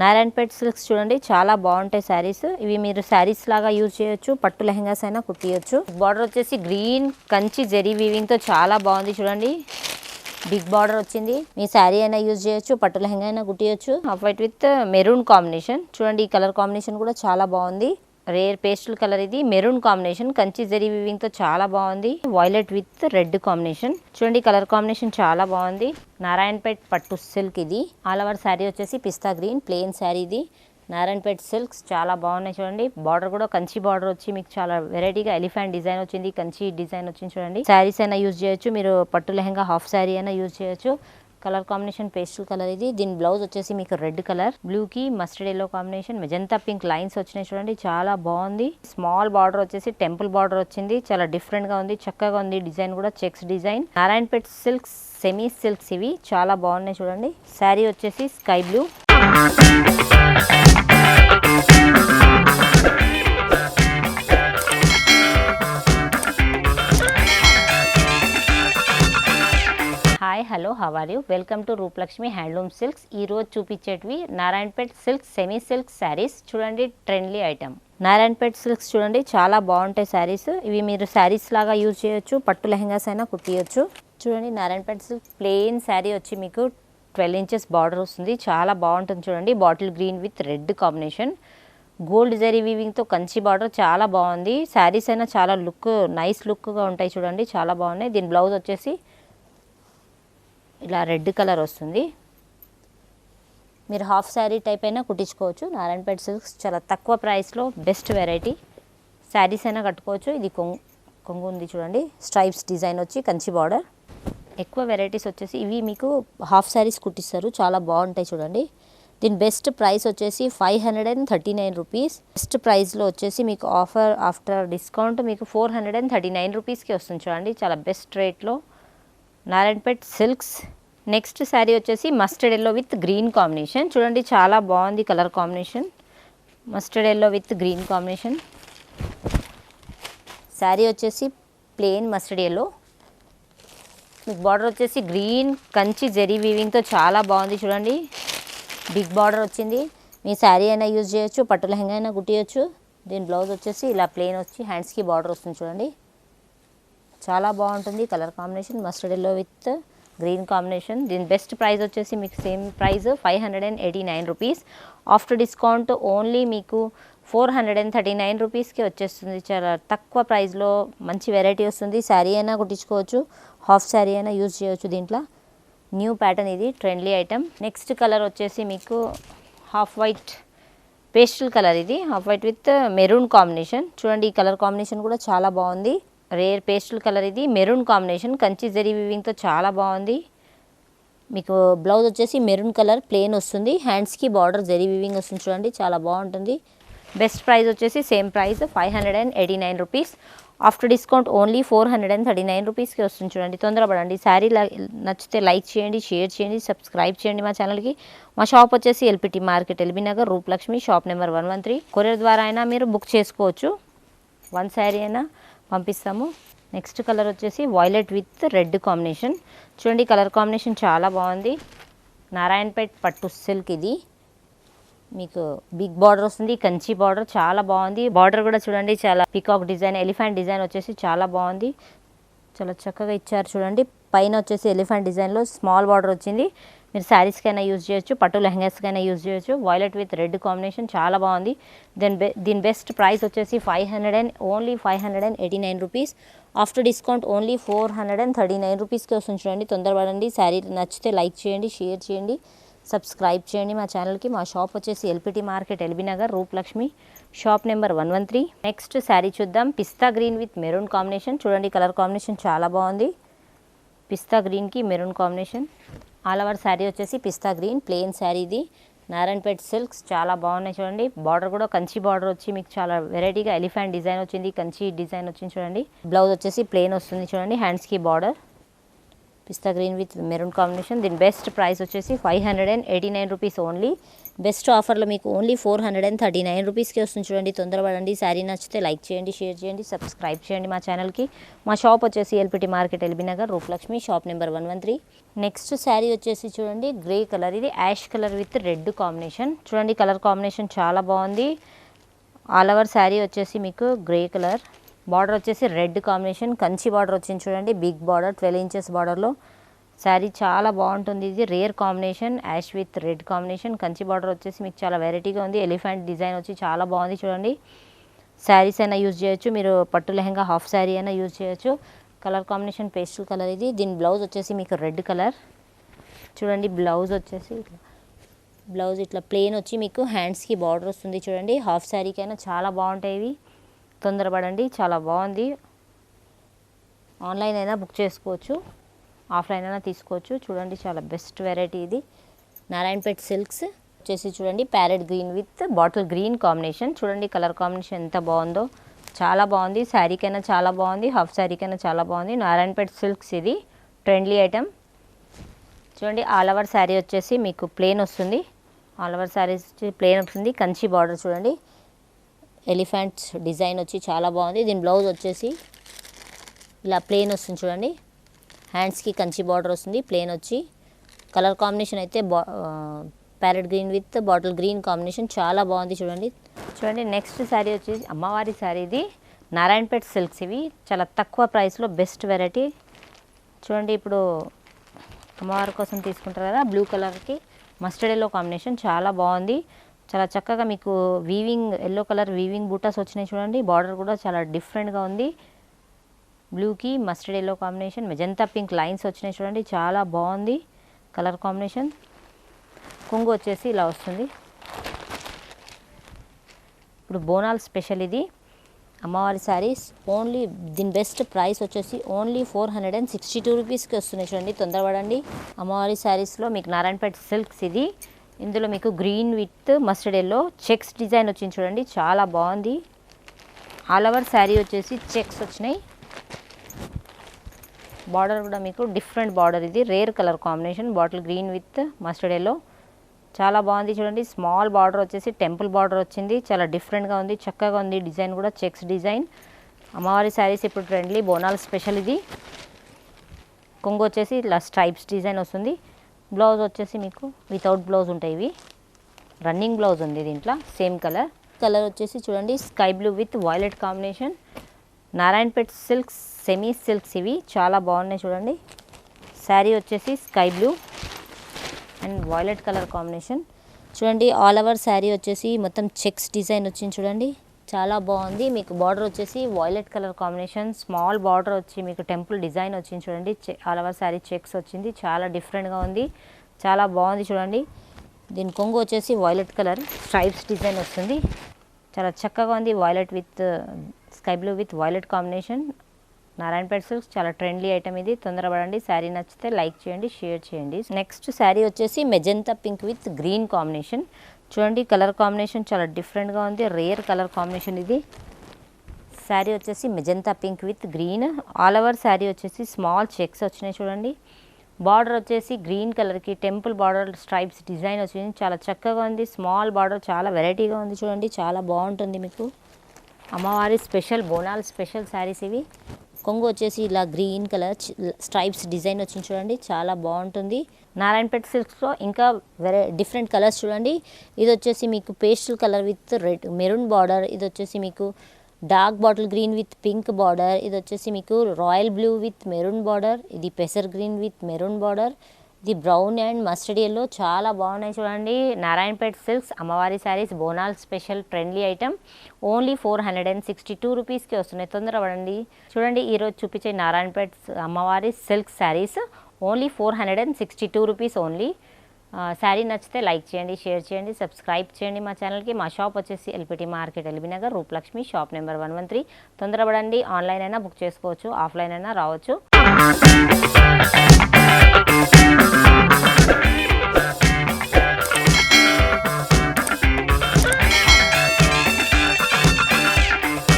Narayanpet silks చూడండి చాలా బాగుంటాయి శారీస్ ఇవి మీరు శారీస్ లాగా యూజ్ చేయొచ్చు పట్టు లెహంగాస్ అయినా కుట్టియొచ్చు. బార్డర్ వచ్చేసి గ్రీన్ కంచి జరీ వీవింగ్తో చాలా బాగుంది చూడండి. బిగ్ బార్డర్ వచ్చింది. మీ శారీ అయినా యూజ్ చేయొచ్చు పట్టు లెహంగా అయినా కుట్టియొచ్చు. Half white with maroon combination చూడండి ఈ కలర్ కాంబినేషన్ కూడా చాలా బాగుంది. రేర్ పేస్టల్ కలర్ ఇది. Maroon combination. కంచి జరీ వివింగ్తో చాలా బాగుంది. వైలెట్ విత్ రెడ్ కాంబినేషన్ చూడండి కలర్ కాంబినేషన్ చాలా బాగుంది. నారాయణపేట్ పట్టు సిల్క్ ఇది. ఆల్ ఓవర్ శారీ వచ్చేసి పిస్తా గ్రీన్ ప్లెయిన్ శారీ ఇది. నారాయణపేట్ సిల్క్స్ చాలా బాగున్నాయి చూడండి. బార్డర్ కూడా కంచి బార్డర్ వచ్చి మీకు చాలా వెరైటీగా ఎలిఫెంట్ డిజైన్ వచ్చింది. కంచి డిజైన్ వచ్చింది చూడండి. శారీస్ అయినా యూజ్ చేయొచ్చు. మీరు పట్టు లెహంగా హాఫ్ శారీ అయినా యూజ్ చేయొచ్చు. కలర్ కాంబినేషన్ పేస్టల్ కలర్ ఇది. దీని బ్లౌజ్ వచ్చేసి మీకు రెడ్ కలర్ బ్లూ కి mustard yellow combination magenta pink lines వచ్చినాయి చూడండి. చాలా బాగుంది. స్మాల్ బార్డర్ వచ్చేసి టెంపుల్ బార్డర్ వచ్చింది. చాలా డిఫరెంట్గా ఉంది చక్కగా ఉంది డిజైన్ కూడా checks design. Narayanpet silks semi silks ఇవి చాలా బాగున్నాయి చూడండి. శారీ వచ్చేసి sky blue. Hi hello how are you welcome to Roopalakshmi handloom silks ఈ రోజు చూపించేటివి Narayanpet silk semi silk saris చూడండి ట్రెండ్లీ ఐటమ్ నారాయణపేట్ సిల్క్స్ చూడండి చాలా బాగుంటాయి శారీస్ ఇవి మీరు శారీస్ లాగా యూజ్ చేయొచ్చు పట్టు లెహంగాస్ అయినా కుట్టియొచ్చు. చూడండి నారాయణపేట్ సిల్క్ ప్లెయిన్ శారీ వచ్చి మీకు ట్వెల్వ్ ఇంచెస్ బార్డర్ వస్తుంది. చాలా బాగుంటుంది చూడండి bottle green with red combination gold zari వీవింగ్తో కంచి బార్డర్ చాలా బాగుంది. శారీస్ అయినా చాలా లుక్ నైస్ లుక్గా ఉంటాయి చూడండి చాలా బాగున్నాయి. దీని బ్లౌజ్ వచ్చేసి ఇలా రెడ్ కలర్ వస్తుంది. మీరు హాఫ్ శారీ టైప్ అయినా కుట్టించుకోవచ్చు. నారాయణపేట సిల్క్స్ చాలా తక్కువ ప్రైస్లో బెస్ట్ వెరైటీ శారీస్ అయినా కట్టుకోవచ్చు. ఇది కొంగు కొంగు ఉంది చూడండి. స్ట్రైప్స్ డిజైన్ వచ్చి కంచి బార్డర్ ఎక్కువ వెరైటీస్ వచ్చేసి ఇవి మీకు హాఫ్ శారీస్ కుట్టిస్తారు. చాలా బాగుంటాయి చూడండి. దీని బెస్ట్ ప్రైస్ వచ్చేసి five hundred and thirty nine rupees best ప్రైస్లో వచ్చేసి మీకు ఆఫర్ ఆఫ్టర్ డిస్కౌంట్ మీకు four hundred and thirty nine రూపీస్కి వస్తుంది చూడండి. చాలా బెస్ట్ రేట్లో నారాయణపేట్ సిల్క్స్. నెక్స్ట్ శారీ వచ్చేసి mustard yellow with green combination చూడండి చాలా బాగుంది colour combination mustard yellow with green combination sari వచ్చేసి ప్లెయిన్ మస్టర్డ్ ఎల్లో మీకు బార్డర్ వచ్చేసి గ్రీన్ కంచి జరీ వీవింగ్తో చాలా బాగుంది చూడండి. బిగ్ బార్డర్ వచ్చింది. మీ శారీ అయినా యూజ్ చేయొచ్చు పట్టు లెహంగా అయినా కుట్టియొచ్చు. దీని బ్లౌజ్ వచ్చేసి ఇలా ప్లెయిన్ వచ్చి హ్యాండ్స్కి బార్డర్ వస్తుంది చూడండి. చాలా బాగుంటుంది. Colour combination mustard yellow with green combination దీని బెస్ట్ ప్రైస్ వచ్చేసి మీకు same price five hundred and eighty nine rupees after discount only మీకు four hundred and thirty nine రూపీస్కి వచ్చేస్తుంది. చాలా తక్కువ ప్రైస్లో మంచి వెరైటీ వస్తుంది. శారీ అయినా కుట్టించుకోవచ్చు. హాఫ్ శారీ అయినా యూజ్ చేయవచ్చు దీంట్లో. న్యూ ప్యాటర్న్ ఇది ట్రెండ్లీ ఐటమ్ నెక్స్ట్ కలర్ వచ్చేసి మీకు హాఫ్ వైట్ పేస్టల్ కలర్ ఇది. Half white with maroon combination చూడండి ఈ కలర్ కాంబినేషన్ కూడా చాలా బాగుంది. రేర్ పేస్టల్ కలర్ ఇది. Maroon combination. కంచి జరీ వివింగ్తో చాలా బాగుంది. మీకు బ్లౌజ్ వచ్చేసి మెరూన్ కలర్ ప్లెయిన్ వస్తుంది. హ్యాండ్స్కి బార్డర్ జరీ వివింగ్ వస్తుంది చూడండి. చాలా బాగుంటుంది. బెస్ట్ ప్రైస్ వచ్చేసి same price five hundred and eighty nine rupees. After discount only four hundred and thirty nine రూపీస్కి వస్తుంది చూడండి. తొందరపడండి శారీ నచ్చితే లైక్ చేయండి షేర్ చేయండి సబ్స్క్రైబ్ చేయండి మా ఛానల్కి మా షాప్ వచ్చేసి LPT market LB Nagar Rupalakshmi shop number one one three. Courier ద్వారా అయినా మీరు బుక్ చేసుకోవచ్చు. వన్ శారీ అయినా. పంపిస్తాము. నెక్స్ట్ కలర్ వచ్చేసి వైలెట్ విత్ రెడ్ కాంబినేషన్ చూడండి కలర్ కాంబినేషన్ చాలా బాగుంది. నారాయణపేట్ పట్టు సిల్క్ ఇది. మీకు బిగ్ బార్డర్ వస్తుంది కంచి బార్డర్ చాలా బాగుంది. బార్డర్ కూడా చూడండి చాలా పికాక్ డిజైన్ ఎలిఫెంట్ డిజైన్ వచ్చేసి చాలా బాగుంది. చాలా చక్కగా ఇచ్చారు చూడండి. పైన వచ్చేసి ఎలిఫెంట్ డిజైన్లో స్మాల్ బార్డర్ వచ్చింది. మీరు శారీస్కైనా యూజ్ చేయొచ్చు పట్టు లెహంగాస్కైనా యూజ్ చేయొచ్చు. వైలెట్ విత్ రెడ్ కాంబినేషన్ చాలా బాగుంది. దెన్ బె దీని బెస్ట్ ప్రైస్ వచ్చేసి five hundred and only five hundred and eighty nine rupees after discount only four hundred and thirty nine రూపీస్కి వస్తుంది చూడండి. తొందరపడండి. శారీ నచ్చితే లైక్ చేయండి షేర్ చేయండి సబ్స్క్రైబ్ చేయండి మా ఛానల్కి మా షాప్ వచ్చేసి LPT market LB Nagar Rupalakshmi shop number one one three next sari చూద్దాం. Pista green with maroon combination చూడండి కలర్ కాంబినేషన్ చాలా బాగుంది. పిస్తా గ్రీన్కి maroon combination all over sari వచ్చేసి పిస్తా గ్రీన్ ప్లెయిన్ శారీ ఇది. నారాయణపేట్ సిల్క్స్ చాలా బాగున్నాయి చూడండి. బార్డర్ కూడా కంచి బార్డర్ వచ్చి మీకు చాలా వెరైటీగా ఎలిఫెంట్ డిజైన్ వచ్చింది కంచి డిజైన్ వచ్చింది చూడండి. బ్లౌజ్ వచ్చేసి ప్లెయిన్ వస్తుంది చూడండి హ్యాండ్స్కి border. Pista green with maroon combination. దీని బెస్ట్ ప్రైస్ వచ్చేసి five hundred and eighty nine rupees only. Best ఆఫర్లో మీకు only four hundred and thirty nine రూపీస్కి వస్తుంది చూడండి. తొందరపడండి శారీ నచ్చితే లైక్ చేయండి షేర్ చేయండి సబ్స్క్రైబ్ చేయండి మా ఛానల్కి. మా షాప్ వచ్చేసి LPT market LB Nagar Rupalakshmi shop number one one three. Next sari వచ్చేసి చూడండి గ్రే కలర్. ఇది ash colour with red combination. చూడండి కలర్ కాంబినేషన్ చాలా బాగుంది. ఆల్ ఓవర్ శారీ వచ్చేసి మీకు గ్రే కలర్. బార్డర్ వచ్చేసి రెడ్ కాంబినేషన్. కంచి బార్డర్ వచ్చింది చూడండి. బిగ్ బార్డర్ ట్వెల్వ్ ఇంచెస్ బార్డర్లో. శారీ చాలా బాగుంటుంది. ఇది rare combination ash with red combination. Kanchi border వచ్చేసి మీకు చాలా వెరైటీగా ఉంది. ఎలిఫెంట్ డిజైన్ వచ్చి చాలా బాగుంది చూడండి. శారీస్ అయినా యూజ్ చేయొచ్చు. మీరు పట్టు లెహంగా హాఫ్ శారీ అయినా యూజ్ చేయొచ్చు. కలర్ కాంబినేషన్ పేస్టల్ కలర్ ఇది. దీని బ్లౌజ్ వచ్చేసి మీకు రెడ్ కలర్. చూడండి బ్లౌజ్ వచ్చేసి ఇట్లా. బ్లౌజ్ ఇట్లా ప్లెయిన్ వచ్చి మీకు హ్యాండ్స్కి బార్డర్ వస్తుంది చూడండి. హాఫ్ శారీకైనా చాలా బాగుంటాయి ఇవి. తొందరపడండి. చాలా బాగుంది. ఆన్లైన్ అయినా బుక్ చేసుకోవచ్చు. ఆఫ్లైన్ అయినా తీసుకోవచ్చు. చూడండి చాలా బెస్ట్ వెరైటీ ఇది. నారాయణపేట్ సిల్క్స్ వచ్చేసి చూడండి parrot green with bottle green combination. చూడండి కలర్ కాంబినేషన్ ఎంత బాగుందో. చాలా బాగుంది. శారీకైనా చాలా బాగుంది. హాఫ్ శారీకైనా చాలా బాగుంది. నారాయణపేట్ సిల్క్స్ ఇది. ట్రెండ్లీ ఐటెం చూడండి ఆల్ ఓవర్ శారీ వచ్చేసి మీకు ప్లేన్ వస్తుంది. ఆల్ ఓవర్ శారీస్ ప్లేన్ వస్తుంది. కంచి బార్డర్ చూడండి. ఎలిఫెంట్స్ డిజైన్ వచ్చి చాలా బాగుంది. దీని బ్లౌజ్ వచ్చేసి ఇలా ప్లేన్ వస్తుంది చూడండి. హ్యాండ్స్కి కంచి బార్డర్ వస్తుంది ప్లెయిన్ వచ్చి. కలర్ కాంబినేషన్ అయితే బా parrot green with bottle green combination చాలా బాగుంది చూడండి. చూడండి నెక్స్ట్ శారీ వచ్చేసి అమ్మవారి శారీ ఇది. నారాయణపేట్ సిల్క్స్ ఇవి. చాలా తక్కువ ప్రైస్లో బెస్ట్ వెరైటీ చూడండి ఇప్పుడు అమ్మవారి కోసం తీసుకుంటారు కదా బ్లూ కలర్కి మస్టర్డ్ ఎల్లో కాంబినేషన్ చాలా బాగుంది. చాలా చక్కగా మీకు weaving yellow colour weaving buttas వచ్చినాయి చూడండి. బార్డర్ కూడా చాలా డిఫరెంట్గా ఉంది. బ్లూకి mustard yellow combination magenta pink lines వచ్చినాయి చూడండి. చాలా బాగుంది కలర్ కాంబినేషన్ కొంగు వచ్చేసి ఇలా వస్తుంది. ఇప్పుడు బోనాల్ స్పెషల్ ఇది. అమ్మవారి శారీస్ ఓన్లీ దీని బెస్ట్ ప్రైస్ వచ్చేసి only four hundred and sixty two రూపీస్కి వస్తున్నాయి చూడండి. తొందరపడండి. అమ్మవారి శారీస్లో మీకు నారాయణపేట సిల్క్స్ ఇది. ఇందులో మీకు green with mustard yellow. Checks design వచ్చింది చూడండి చాలా బాగుంది. ఆల్ ఓవర్ శారీ వచ్చేసి చెక్స్ వచ్చినాయి. బార్డర్ కూడా మీకు డిఫరెంట్ బార్డర్ ఇది. Rare colour combination bottle green with mustard yellow. చాలా బాగుంది చూడండి స్మాల్ బార్డర్ వచ్చేసి టెంపుల్ బార్డర్ వచ్చింది. చాలా డిఫరెంట్గా ఉంది చక్కగా ఉంది డిజైన్ కూడా చెక్స్ డిజైన్. అమ్మవారి శారీస్ ఇప్పుడు ట్రెండ్లీ బోనాల్ స్పెషల్ ఇది. కొంగు వచ్చేసి ఇలా స్ట్రైప్స్ డిజైన్ వస్తుంది. బ్లౌజ్ వచ్చేసి మీకు వితౌట్ బ్లౌజ్ ఉంటాయి ఇవి. రన్నింగ్ బ్లౌజ్ ఉంది దీంట్లో సేమ్ కలర్ కలర్ వచ్చేసి చూడండి sky blue with violet combination Narayanpet silks semi silks ఇవి చాలా బాగున్నాయి చూడండి. శారీ వచ్చేసి sky blue and violet colour combination చూడండి ఆల్ ఓవర్ శారీ వచ్చేసి మొత్తం చెక్స్ డిజైన్ వచ్చింది చూడండి. చాలా బాగుంది. మీకు బార్డర్ వచ్చేసి violet colour combination. Small border వచ్చి మీకు టెంపుల్ డిజైన్ వచ్చింది చూడండి. ఆల్ ఓవర్ శారీ చెక్స్ వచ్చింది. చాలా డిఫరెంట్గా ఉంది. చాలా బాగుంది చూడండి. దీని కొంగు వచ్చేసి వైలెట్ కలర్. స్ట్రైప్స్ డిజైన్ వస్తుంది. చాలా చక్కగా ఉంది. Violet with sky blue with violet combination. Narayanpet silks. చాలా ట్రెండ్లీ ఐటమ్ ఇది. తొందరపడండి శారీ నచ్చితే లైక్ చేయండి షేర్ చేయండి. నెక్స్ట్ శారీ వచ్చేసి magenta pink with green combination. చూడండి కలర్ కాంబినేషన్ చాలా డిఫరెంట్గా ఉంది. రేర్ కలర్ కాంబినేషన్ ఇది. శారీ వచ్చేసి magenta pink with green. All over sari వచ్చేసి స్మాల్ చెక్స్ వచ్చినాయి చూడండి. బార్డర్ వచ్చేసి గ్రీన్ కలర్కి టెంపుల్ బార్డర్ స్ట్రైప్స్ డిజైన్ వచ్చింది చాలా చక్కగా ఉంది. స్మాల్ బార్డర్ చాలా వెరైటీగా ఉంది చూడండి. చాలా బాగుంటుంది మీకు. అమ్మవారి స్పెషల్ బోనాల్ స్పెషల్ శారీస్ ఇవి. కొంగు వచ్చేసి ఇలా గ్రీన్ కలర్ స్ట్రైప్స్ డిజైన్ వచ్చింది చూడండి. చాలా బాగుంటుంది. నారాయణపేట సిల్క్స్లో ఇంకా వెరై డిఫరెంట్ కలర్స్ చూడండి. ఇది వచ్చేసి మీకు pastel colour with red maroon border. ఇది వచ్చేసి మీకు dark bottle green with pink border. ఇది వచ్చేసి మీకు royal blue with maroon border. ఇది పెసర్ గ్రీన్ విత్ మెరూన్ బార్డర్. ఇది బ్రౌన్ అండ్ మస్టర్డ్ ఎల్లో చాలా బాగున్నాయి చూడండి. నారాయణపేట్ సిల్క్స్ అమ్మవారి saris Bonal special trendy item. Only four hundred and sixty two రూపీస్కి వస్తున్నాయి. తొందర పడండి. చూడండి ఈరోజు చూపించే నారాయణపేట్ అమ్మవారి silk saris only four hundred and sixty two rupees only. Sari నచ్చితే లైక్ చేయండి షేర్ చేయండి సబ్స్క్రైబ్ చేయండి మా ఛానల్కి. మా షాప్ వచ్చేసి LPT market LB Nagar Rupalakshmi shop number one one three. తొందరపడండి online అయినా బుక్ చేసుకోవచ్చు ఆఫ్లైన్ అయినా రావచ్చు. Thank you.